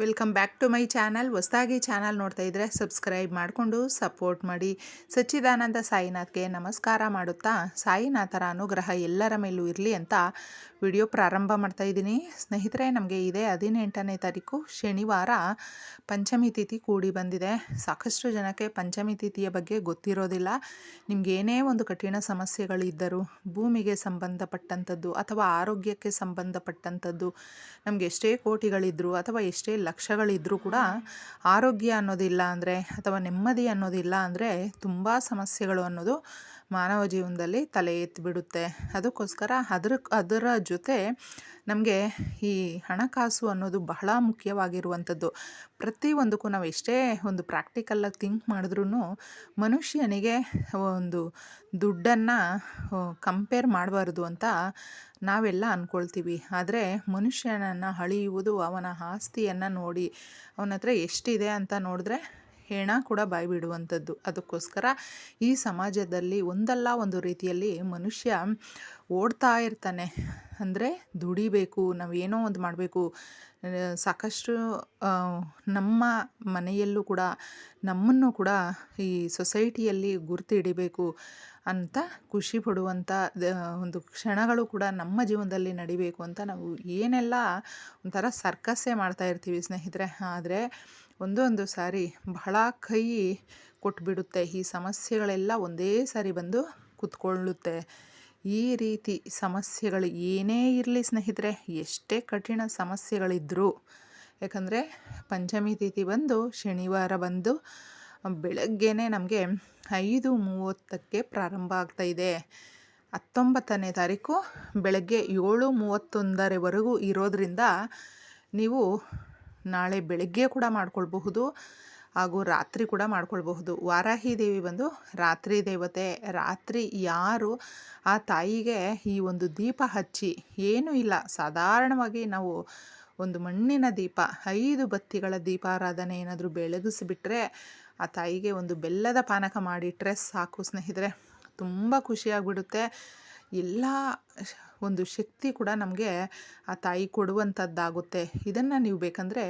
Welcome back to my channel ಹೊಸದಾಗಿ channel ನೋಡ್ತಾ ಇದ್ದರೆ ಸಬ್ಸ್ಕ್ರೈಬ್ ಮಾಡಿಕೊಂಡು ಸಪೋರ್ಟ್ ಮಾಡಿ. ಸಚ್ಚಿದಾನಂದ ಸಾಯಿನಾಥ್ಗೆ ನಮಸ್ಕಾರ ಮಾಡುತ್ತಾ. ಸಾಯಿನಾಥರ ಅನುಗ್ರಹ ಎಲ್ಲರ ಮೇಲೂ ಇರಲಿ ಅಂತ ವಿಡಿಯೋ ಪ್ರಾರಂಭ ಮಾಡ್ತಾ ಇದ್ದೀನಿ. ಸ್ನೇಹಿತರೆ, ನಮಗೆ ಇದೇ ಹದಿನೆಂಟನೇ ತಾರೀಕು, ಶನಿವಾರ ಪಂಚಮಿ ತಿಥಿ ಕೂಡಿ ಬಂದಿದೆ. ಸಾಕಷ್ಟು ಜನಕ್ಕೆ ಪಂಚಮಿ ತಿಥಿಯ ಬಗ್ಗೆ ಗೊತ್ತಿರೋದಿಲ್ಲ. ನಿಮ್ಗೆ ಏನೇ ಒಂದು ಕಠಿಣ ಸಮಸ್ಯೆಗಳಿದ್ದರೂ ಭೂಮಿಗೆ ಸಂಬಂಧಪಟ್ಟಂಥದ್ದು ಅಥವಾ ಆರೋಗ್ಯಕ್ಕೆ ಸಂಬಂಧಪಟ್ಟಂಥದ್ದು, ನಮಗೆ ಎಷ್ಟೇ ಕೋಟಿಗಳಿದ್ದರೂ ಅಥವಾ ಎಷ್ಟೇ ಲಕ್ಷಗಳಿದ್ದರೂ ಕೂಡ ಆರೋಗ್ಯ ಅನ್ನೋದಿಲ್ಲ ಅಂದರೆ ಅಥವಾ ನೆಮ್ಮದಿ ಅನ್ನೋದಿಲ್ಲ ಅಂದರೆ ತುಂಬ ಸಮಸ್ಯೆಗಳು ಅನ್ನೋದು ಮಾನವ ಜೀವನದಲ್ಲಿ ತಲೆ ಎತ್ತಿಬಿಡುತ್ತೆ ಅದಕ್ಕೋಸ್ಕರ ಅದ್ರ, ಅದರ ಜೊತೆ ನಮಗೆ ಈ ಹಣಕಾಸು ಅನ್ನೋದು ಬಹಳ ಮುಖ್ಯವಾಗಿರುವಂಥದ್ದು. ಪ್ರತಿಯೊಂದಕ್ಕೂ ನಾವು ಎಷ್ಟೇ ಒಂದು ಪ್ರಾಕ್ಟಿಕಲ್ಲಾಗಿ ಥಿಂಕ್ ಮಾಡಿದ್ರೂ ಮನುಷ್ಯನಿಗೆ ಒಂದು ದುಡ್ಡನ್ನು ಕಂಪೇರ್ ಮಾಡಬಾರ್ದು ಅಂತ ನಾವೆಲ್ಲ ಅಂದ್ಕೊಳ್ತೀವಿ ಆದರೆ ಮನುಷ್ಯನನ್ನು ಅಳಿಯುವುದು, ಅವನ ಆಸ್ತಿಯನ್ನು ನೋಡಿ ಅವನ ಹತ್ರ ಎಷ್ಟಿದೆ ಅಂತ ನೋಡಿದ್ರೆ ಹೆಣ ಕೂಡ ಬಾಯಿ ಬಿಡುವಂಥದ್ದು. ಅದಕ್ಕೋಸ್ಕರ ಈ ಸಮಾಜದಲ್ಲಿ ಒಂದಲ್ಲ ಒಂದು ರೀತಿಯಲ್ಲಿ ಮನುಷ್ಯ ಓಡ್ತಾ ಇರ್ತಾನೆ. ಅಂದರೆ ದುಡಿಬೇಕು ನಾವೇನೋ ಒಂದು ಮಾಡಬೇಕು. ಸಾಕಷ್ಟು ನಮ್ಮ ಮನೆಯಲ್ಲೂ ಕೂಡ, ನಮ್ಮನ್ನು ಕೂಡ ಈ ಸೊಸೈಟಿಯಲ್ಲಿ ಗುರುತು ಹಿಡಿಬೇಕು ಅಂತ ಖುಷಿ ಪಡುವಂಥ ಒಂದು ಕ್ಷಣಗಳು ಕೂಡ ನಮ್ಮ ಜೀವನದಲ್ಲಿ ನಡಿಬೇಕು ಅಂತ ನಾವು ಏನೆಲ್ಲ ಒಂಥರ ಸರ್ಕಸ್ಸೇ ಮಾಡ್ತಾ ಇರ್ತೀವಿ ಸ್ನೇಹಿತರೆ. ಆದರೆ ಒಂದೊಂದು ಸಾರಿ ಬಹಳ ಕೈ ಕೊಟ್ಬಿಡುತ್ತೆ. ಈ ಸಮಸ್ಯೆಗಳೆಲ್ಲ ಒಂದೇ ಸಾರಿ ಬಂದು ಕೂತ್ಕೊಳ್ಳುತ್ತೆ. ಈ ರೀತಿ ಸಮಸ್ಯೆಗಳು ಏನೇ ಇರಲಿ ಸ್ನೇಹಿತರೆ, ಎಷ್ಟೇ ಕಠಿಣ ಸಮಸ್ಯೆಗಳಿದ್ದರೂ ಯಾಕಂದರೆ ಪಂಚಮಿ ತಿಥಿ ಬಂದು, ಶನಿವಾರ ಬಂದು, ಬೆಳಗ್ಗೆನೇ ನಮಗೆ ಐದು ಮೂವತ್ತಕ್ಕೆ ಪ್ರಾರಂಭ ಆಗ್ತಾಯಿದೆ ಹತ್ತೊಂಬತ್ತನೇ ತಾರೀಕು ಬೆಳಗ್ಗೆ ಏಳು ಮೂವತ್ತೊಂದರವರೆಗೂ ಇರೋದರಿಂದ ನೀವು ನಾಳೆ ಬೆಳಗ್ಗೆ ಕೂಡ ಮಾಡ್ಕೊಳ್ಬಹುದು ಹಾಗೂ ರಾತ್ರಿ ಕೂಡ ಮಾಡ್ಕೊಳ್ಬಹುದು. ವಾರಾಹಿ ದೇವಿ ಬಂದು ರಾತ್ರಿ ದೇವತೆ, ರಾತ್ರಿ ಯಾರು ಆ ತಾಯಿಗೆ ಈ ಒಂದು ದೀಪ ಹಚ್ಚಿ, ಏನೂ ಇಲ್ಲ. ಸಾಧಾರಣವಾಗಿ ನಾವು ಒಂದು ಮಣ್ಣಿನ ದೀಪ, ಐದು ಬತ್ತಿಗಳ ದೀಪಾರಾಧನೆ ಏನಾದರೂ ಬೆಳಗಿಸಿಬಿಟ್ರೆ ಆ ತಾಯಿಗೆ ಒಂದು ಬೆಲ್ಲದ ಪಾನಕ ಮಾಡಿಟ್ರೆ ಸಾಕು ಸ್ನೇಹಿತರೆ. ತುಂಬ ಖುಷಿಯಾಗ್ಬಿಡುತ್ತೆ. ಎಲ್ಲ ಒಂದು ಶಕ್ತಿ ಕೂಡ ನಮಗೆ ಆ ತಾಯಿ ಕೊಡುವಂಥದ್ದಾಗುತ್ತೆ. ಇದನ್ನು ನೀವು ಬೇಕಂದರೆ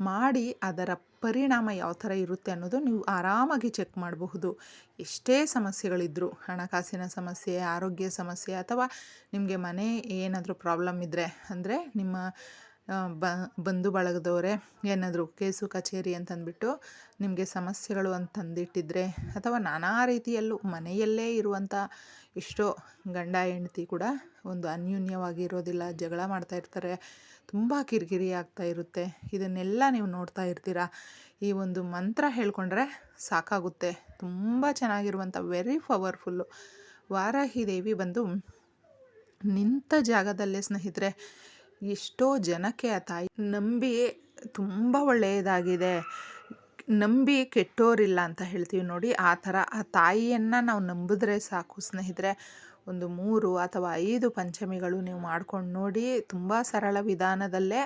ಮಾಡಿ ಅದರ ಪರಿಣಾಮ ಯಾವ ಥರ ಇರುತ್ತೆ ಅನ್ನೋದು ನೀವು ಆರಾಮಾಗಿ ಚೆಕ್ ಮಾಡಬಹುದು. ಎಷ್ಟೇ ಸಮಸ್ಯೆಗಳಿದ್ದರೂ ಹಣಕಾಸಿನ ಸಮಸ್ಯೆ, ಆರೋಗ್ಯ ಸಮಸ್ಯೆ ಅಥವಾ ನಿಮಗೆ ಮನೆ ಏನಾದರೂ ಪ್ರಾಬ್ಲಮ್ ಇದ್ದರೆ ಅಂದರೆ ನಿಮ್ಮ ಬ, ಬಂಧು ಬಳಗದವರೇ, ಏನಾದರೂ ಕೇಸು ಕಚೇರಿ ಅಂತಂದ್ಬಿಟ್ಟು ನಿಮಗೆ ಸಮಸ್ಯೆಗಳು ಅಂತಂದಿಟ್ಟಿದ್ರೆ ಅಥವಾ ನಾನಾ ರೀತಿಯಲ್ಲೂ ಮನೆಯಲ್ಲೇ ಇರುವಂಥ ಎಷ್ಟೋ ಗಂಡ ಹೆಂಡತಿ ಕೂಡ ಒಂದು ಅನ್ಯೂನ್ಯವಾಗಿ ಇರೋದಿಲ್ಲ ಜಗಳ ಮಾಡ್ತಾ ಇರ್ತಾರೆ, ತುಂಬ ಕಿರಿಕಿರಿ ಆಗ್ತಾ ಇರುತ್ತೆ. ಇದನ್ನೆಲ್ಲ ನೀವು ನೋಡ್ತಾ ಇರ್ತೀರ? ಈ ಒಂದು ಮಂತ್ರ ಹೇಳ್ಕೊಂಡ್ರೆ ಸಾಕಾಗುತ್ತೆ. ತುಂಬ ಚೆನ್ನಾಗಿರುವಂಥ ವೆರಿ ಪವರ್ಫುಲ್ಲು ವಾರಾಹಿ ದೇವಿ ಬಂದು ನಿಂತ ಜಾಗದಲ್ಲೇ ಸ್ನೇಹಿತರೆ ಎಷ್ಟೋ ಜನಕ್ಕೆ ಆ ತಾಯಿ ನಂಬಿ ತುಂಬ ಒಳ್ಳೆಯದಾಗಿದೆ. ನಂಬಿ ಕೆಟ್ಟೋರಿಲ್ಲ ಅಂತ ಹೇಳ್ತೀವಿ ನೋಡಿ, ಆ ಥರ ಆ ತಾಯಿಯನ್ನು ನಾವು ನಂಬಿದ್ರೆ ಸಾಕು ಸ್ನೇಹಿತರೆ. ಒಂದು ಮೂರು ಅಥವಾ ಐದು ಪಂಚಮಿಗಳು ನೀವು ಮಾಡ್ಕೊಂಡು ನೋಡಿ, ತುಂಬ ಸರಳ ವಿಧಾನದಲ್ಲೇ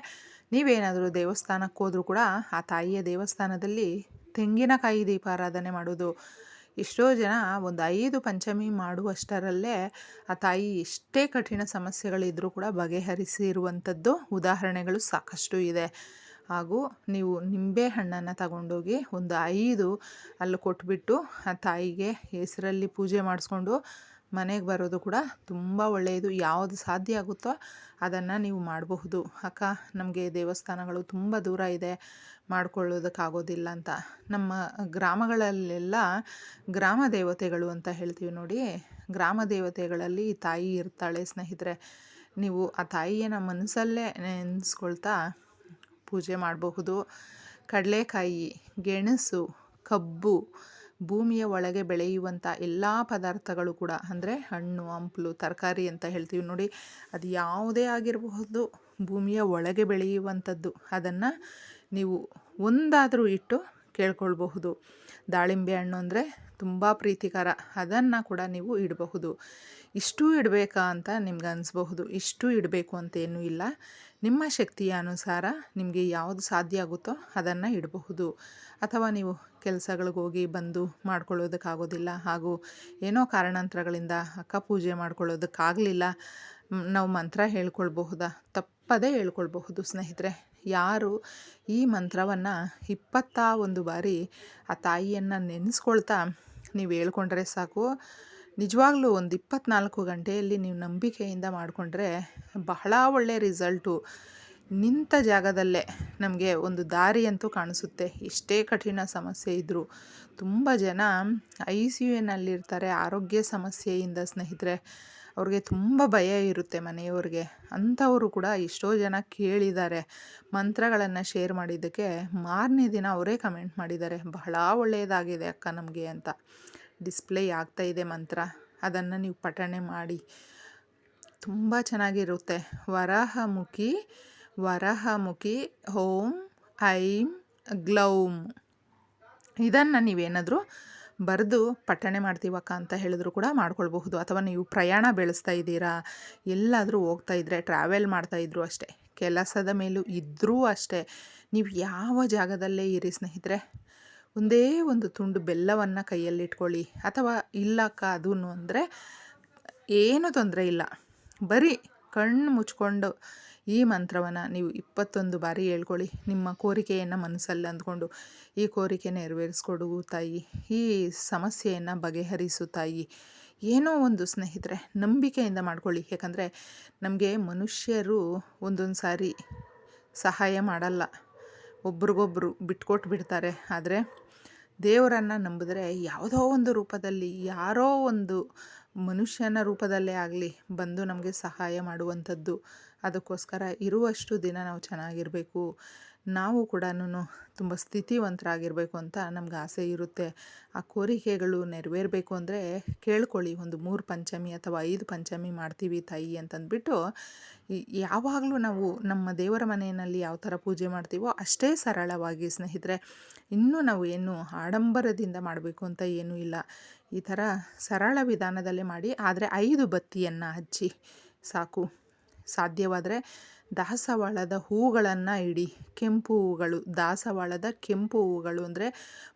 ನೀವೇನಾದರೂ ದೇವಸ್ಥಾನಕ್ಕೆ ಹೋದರೂ ಕೂಡ ಆ ತಾಯಿಯ ದೇವಸ್ಥಾನದಲ್ಲಿ ತೆಂಗಿನಕಾಯಿ ದೀಪಾರಾಧನೆ ಮಾಡೋದು ಎಷ್ಟೋ ಜನ ಒಂದು ಐದು ಪಂಚಮಿ ಮಾಡುವಷ್ಟರಲ್ಲೇ ಆ ತಾಯಿ ಎಷ್ಟೇ ಕಠಿಣ ಸಮಸ್ಯೆಗಳಿದ್ದರೂ ಕೂಡ ಬಗೆಹರಿಸಿರುವಂಥದ್ದು ಉದಾಹರಣೆಗಳು ಸಾಕಷ್ಟು ಇದೆ. ಹಾಗೂ ನೀವು ನಿಂಬೆ ಹಣ್ಣನ್ನು ತಗೊಂಡೋಗಿ ಒಂದು ಐದು ಅಲ್ಲಿ ಕೊಟ್ಬಿಟ್ಟು ಆ ತಾಯಿಗೆ ಹೆಸರಲ್ಲಿ ಪೂಜೆ ಮಾಡಿಸ್ಕೊಂಡು ಮನೆಗೆ ಬರೋದು ಕೂಡ ತುಂಬ ಒಳ್ಳೆಯದು. ಯಾವುದು ಸಾಧ್ಯ ಆಗುತ್ತೋ ಅದನ್ನು ನೀವು ಮಾಡಬಹುದು. ಅಕ್ಕ, ನಮಗೆ ದೇವಸ್ಥಾನಗಳು ತುಂಬ ದೂರ ಇದೆ, ಮಾಡ್ಕೊಳ್ಳೋದಕ್ಕಾಗೋದಿಲ್ಲ ಅಂತ. ನಮ್ಮ ಗ್ರಾಮಗಳಲ್ಲೆಲ್ಲ ಗ್ರಾಮ ದೇವತೆಗಳು ಅಂತ ಹೇಳ್ತೀವಿ ನೋಡಿ. ಗ್ರಾಮ ದೇವತೆಗಳಲ್ಲಿ ತಾಯಿ ಇರ್ತಾಳೆ ಸ್ನೇಹಿತರೆ. ನೀವು ಆ ತಾಯಿಯನ್ನು ಮನಸ್ಸಲ್ಲೇ ನೆನೆಸ್ಕೊಳ್ತಾ ಪೂಜೆ ಮಾಡಬಹುದು. ಕಡಲೆಕಾಯಿ, ಗೆಣಸು, ಕಬ್ಬು ಭೂಮಿಯ ಒಳಗೆ ಬೆಳೆಯುವಂಥ ಎಲ್ಲ ಪದಾರ್ಥಗಳು ಕೂಡ, ಅಂದರೆ ಹಣ್ಣು, ಹಂಪಲು, ತರಕಾರಿ ಅಂತ ಹೇಳ್ತೀವಿ ನೋಡಿ, ಅದು ಯಾವುದೇ ಆಗಿರಬಹುದು, ಭೂಮಿಯ ಒಳಗೆ ಬೆಳೆಯುವಂಥದ್ದು, ಅದನ್ನು ನೀವು ಒಂದಾದರೂ ಇಟ್ಟು ಕೇಳ್ಕೊಳ್ಬಹುದು. ದಾಳಿಂಬೆ ಹಣ್ಣು ಅಂದರೆ ತುಂಬ ಪ್ರೀತಿಕರ, ಅದನ್ನು ಕೂಡ ನೀವು ಇಡಬಹುದು. ಇಷ್ಟು ಇಡಬೇಕಾ ಅಂತ ನಿಮ್ಗೆ ಅನಿಸ್ಬಹುದು. ಇಷ್ಟು ಇಡಬೇಕು ಅಂತೇನೂ ಇಲ್ಲ. ನಿಮ್ಮ ಶಕ್ತಿಯ ಅನುಸಾರ ನಿಮಗೆ ಯಾವುದು ಸಾಧ್ಯ ಆಗುತ್ತೋ ಅದನ್ನು ಇಡಬಹುದು. ಅಥವಾ ನೀವು ಕೆಲಸಗಳಿಗೆ ಹೋಗಿ ಬಂದು ಮಾಡ್ಕೊಳ್ಳೋದಕ್ಕಾಗೋದಿಲ್ಲ ಹಾಗೂ ಏನೋ ಕಾರಣಾಂತರಗಳಿಂದ ಅಕ್ಕ ಪೂಜೆ ಮಾಡ್ಕೊಳ್ಳೋದಕ್ಕಾಗಲಿಲ್ಲ ನಾವು ಮಂತ್ರ ಹೇಳ್ಕೊಳ್ಬಹುದಾ? ತಪ್ಪದೇ ಹೇಳ್ಕೊಳ್ಬಹುದು. ಸ್ನೇಹಿತರೆ, ಯಾರು ಈ ಮಂತ್ರವನ್ನು ಇಪ್ಪತ್ತ ಒಂದು ಬಾರಿ ಆ ತಾಯಿಯನ್ನು ನೆನೆಸ್ಕೊಳ್ತಾ ನೀವು ಹೇಳ್ಕೊಂಡ್ರೆ ಸಾಕು. ನಿಜವಾಗ್ಲೂ ಒಂದು ಇಪ್ಪತ್ನಾಲ್ಕು ಗಂಟೆಯಲ್ಲಿ ನೀವು ನಂಬಿಕೆಯಿಂದ ಮಾಡಿಕೊಂಡ್ರೆ ಬಹಳ ಒಳ್ಳೆಯ ರಿಸಲ್ಟು ನಿಂತ ಜಾಗದಲ್ಲೇ ನಮಗೆ ಒಂದು ದಾರಿ ಅಂತೂ ಕಾಣಿಸುತ್ತೆ. ಎಷ್ಟೇ ಕಠಿಣ ಸಮಸ್ಯೆ ಇದ್ದರೂ ತುಂಬ ಜನ ಐ ಸಿ ಯುನಲ್ಲಿರ್ತಾರೆ ಆರೋಗ್ಯ ಸಮಸ್ಯೆಯಿಂದ ಸ್ನೇಹಿತರೆ. ಅವ್ರಿಗೆ ತುಂಬ ಭಯ ಇರುತ್ತೆ ಮನೆಯವ್ರಿಗೆ. ಅಂಥವರು ಕೂಡ ಎಷ್ಟೋ ಜನ ಕೇಳಿದ್ದಾರೆ. ಮಂತ್ರಗಳನ್ನು ಶೇರ್ ಮಾಡಿದ್ದಕ್ಕೆ ಮಾರನೇ ದಿನ ಅವರೇ ಕಮೆಂಟ್ ಮಾಡಿದ್ದಾರೆ. ಬಹಳ ಒಳ್ಳೆಯದಾಗಿದೆ ಅಕ್ಕ ನಮಗೆ ಅಂತ. ಡಿಸ್ಪ್ಲೇ ಆಗ್ತಾ ಇದೆ ಮಂತ್ರ. ಅದನ್ನು ನೀವು ಪಠಣೆ ಮಾಡಿ. ತುಂಬ ಚೆನ್ನಾಗಿರುತ್ತೆ. ವರಹಮುಖಿ ವರಹಮುಖಿ, ಓಂ, ಐಂ ಗ್ಲೌಮ್ ಇದನ್ನು ನೀವೇನಾದರೂ ಬರೆದು ಪಠಣೆ ಮಾಡ್ತೀವಕ್ಕ ಅಂತ ಹೇಳಿದ್ರು ಕೂಡ ಮಾಡ್ಕೊಳ್ಬಹುದು. ಅಥವಾ ನೀವು ಪ್ರಯಾಣ ಬೆಳೆಸ್ತಾ ಇದ್ದೀರಾ, ಎಲ್ಲಾದರೂ ಹೋಗ್ತಾ ಇದ್ದರೆ ಟ್ರಾವೆಲ್ ಮಾಡ್ತಾ ಇದ್ರು ಅಷ್ಟೇ, ಕೆಲಸದ ಮೇಲೂ ಇದ್ದರೂ ಅಷ್ಟೇ, ನೀವು ಯಾವ ಜಾಗದಲ್ಲೇ ಇರಿ ಸ್ನೇಹಿತರೆ. ಒಂದೇ ಒಂದು ತುಂಡು ಬೆಲ್ಲವನ್ನು ಕೈಯಲ್ಲಿಟ್ಕೊಳ್ಳಿ. ಅಥವಾ ಇಲ್ಲಕ್ಕ ಅದೂ ಅಂದರೆ ಏನೂ ತೊಂದರೆ ಇಲ್ಲ. ಬರೀ ಕಣ್ಣು ಮುಚ್ಕೊಂಡು ಈ ಮಂತ್ರವನ್ನು ನೀವು ಇಪ್ಪತ್ತೊಂದು ಬಾರಿ ಹೇಳ್ಕೊಳ್ಳಿ. ನಿಮ್ಮ ಕೋರಿಕೆಯನ್ನು ಮನಸ್ಸಲ್ಲಿ ಅಂದ್ಕೊಂಡು, ಈ ಕೋರಿಕೆ ನೆರವೇರಿಸ್ಕೊಡು ತಾಯಿ, ಈ ಸಮಸ್ಯೆಯನ್ನು ಬಗೆಹರಿಸು ತಾಯಿ. ಏನೋ ಒಂದು ಸ್ನೇಹಿತರೆ, ನಂಬಿಕೆಯಿಂದ ಮಾಡ್ಕೊಳ್ಳಿ. ಯಾಕಂದರೆ ನಮಗೆ ಮನುಷ್ಯರು ಒಂದೊಂದು ಸಾರಿ ಸಹಾಯ ಮಾಡಲ್ಲ. ಒಬ್ರಿಗೊಬ್ರು ಬಿಟ್ಕೊಟ್ಟು ಬಿಡ್ತಾರೆ. ಆದರೆ ದೇವರನ್ನು ನಂಬಿದ್ರೆ ಯಾವುದೋ ಒಂದು ರೂಪದಲ್ಲಿ, ಯಾರೋ ಒಂದು ಮನುಷ್ಯನ ರೂಪದಲ್ಲೇ ಆಗಲಿ ಬಂದು ನಮಗೆ ಸಹಾಯ ಮಾಡುವಂಥದ್ದು. ಅದಕ್ಕೋಸ್ಕರ ಇರುವಷ್ಟು ದಿನ ನಾವು ಚೆನ್ನಾಗಿರಬೇಕು. ನಾವು ಕೂಡ ತುಂಬ ಸ್ಥಿತಿವಂತರಾಗಿರಬೇಕು ಅಂತ ನಮ್ಗೆ ಆಸೆ ಇರುತ್ತೆ. ಆ ಕೋರಿಕೆಗಳು ನೆರವೇರಬೇಕು ಅಂದರೆ ಕೇಳ್ಕೊಳ್ಳಿ, ಒಂದು ಮೂರು ಪಂಚಮಿ ಅಥವಾ ಐದು ಪಂಚಮಿ ಮಾಡ್ತೀವಿ ತಾಯಿ ಅಂತಂದ್ಬಿಟ್ಟು ಯಾವಾಗಲೂ ನಾವು ನಮ್ಮ ದೇವರ ಮನೆಯಲ್ಲಿ ಯಾವ ಥರ ಪೂಜೆ ಮಾಡ್ತೀವೋ ಅಷ್ಟೇ ಸರಳವಾಗಿ ಸ್ನೇಹಿತರೆ, ಇನ್ನೂ ನಾವು ಏನು ಆಡಂಬರದಿಂದ ಮಾಡಬೇಕು ಅಂತ ಏನೂ ಇಲ್ಲ. ಈ ಥರ ಸರಳ ವಿಧಾನದಲ್ಲೇ ಮಾಡಿ, ಆದರೆ ಐದು ಬತ್ತಿಯನ್ನು ಹಚ್ಚಿ ಸಾಕು. ಸಾಧ್ಯವಾದರೆ ದಾಸವಾಳದ ಹೂಗಳನ್ನು ಇಡಿ. ಕೆಂಪು ಹೂಗಳು, ದಾಸವಾಳದ ಕೆಂಪು ಹೂಗಳು ಅಂದರೆ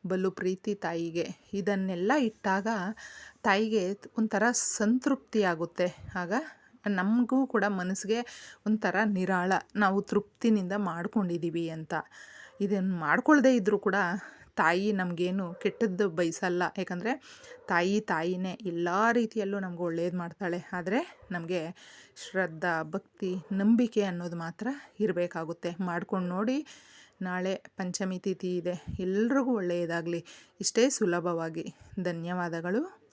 ಬಲು ಪ್ರೀತಿ ತಾಯಿಗೆ. ಇದನ್ನೆಲ್ಲ ಇಟ್ಟಾಗ ತಾಯಿಗೆ ಒಂಥರ ಸಂತೃಪ್ತಿ ಆಗುತ್ತೆ. ಆಗ ನಮಗೂ ಕೂಡ ಮನಸ್ಸಿಗೆ ಒಂಥರ ನಿರಾಳ. ನಾವು ತೃಪ್ತಿನಿಂದ ಮಾಡ್ಕೊಂಡಿದ್ದೀವಿ ಅಂತ. ಇದನ್ನು ಮಾಡ್ಕೊಳ್ಳದೇ ಇದ್ದರೂ ಕೂಡ ತಾಯಿ ನಮಗೇನು ಕೆಟ್ಟದ್ದು ಬಯಸಲ್ಲ. ಯಾಕಂದರೆ ತಾಯಿ ತಾಯಿನೇ ಎಲ್ಲ ರೀತಿಯಲ್ಲೂ ನಮ್ಗೆ ಒಳ್ಳೇದು ಮಾಡ್ತಾಳೆ. ಆದರೆ ನಮಗೆ ಶ್ರದ್ಧಾ, ಭಕ್ತಿ, ನಂಬಿಕೆ ಅನ್ನೋದು ಮಾತ್ರ ಇರಬೇಕಾಗುತ್ತೆ. ಮಾಡ್ಕೊಂಡು ನೋಡಿ ನಾಳೆ ಪಂಚಮಿ ತಿಥಿ ಇದೆ. ಎಲ್ರಿಗೂ ಒಳ್ಳೆಯದಾಗಲಿ. ಇಷ್ಟೇ ಸುಲಭವಾಗಿ. ಧನ್ಯವಾದಗಳು.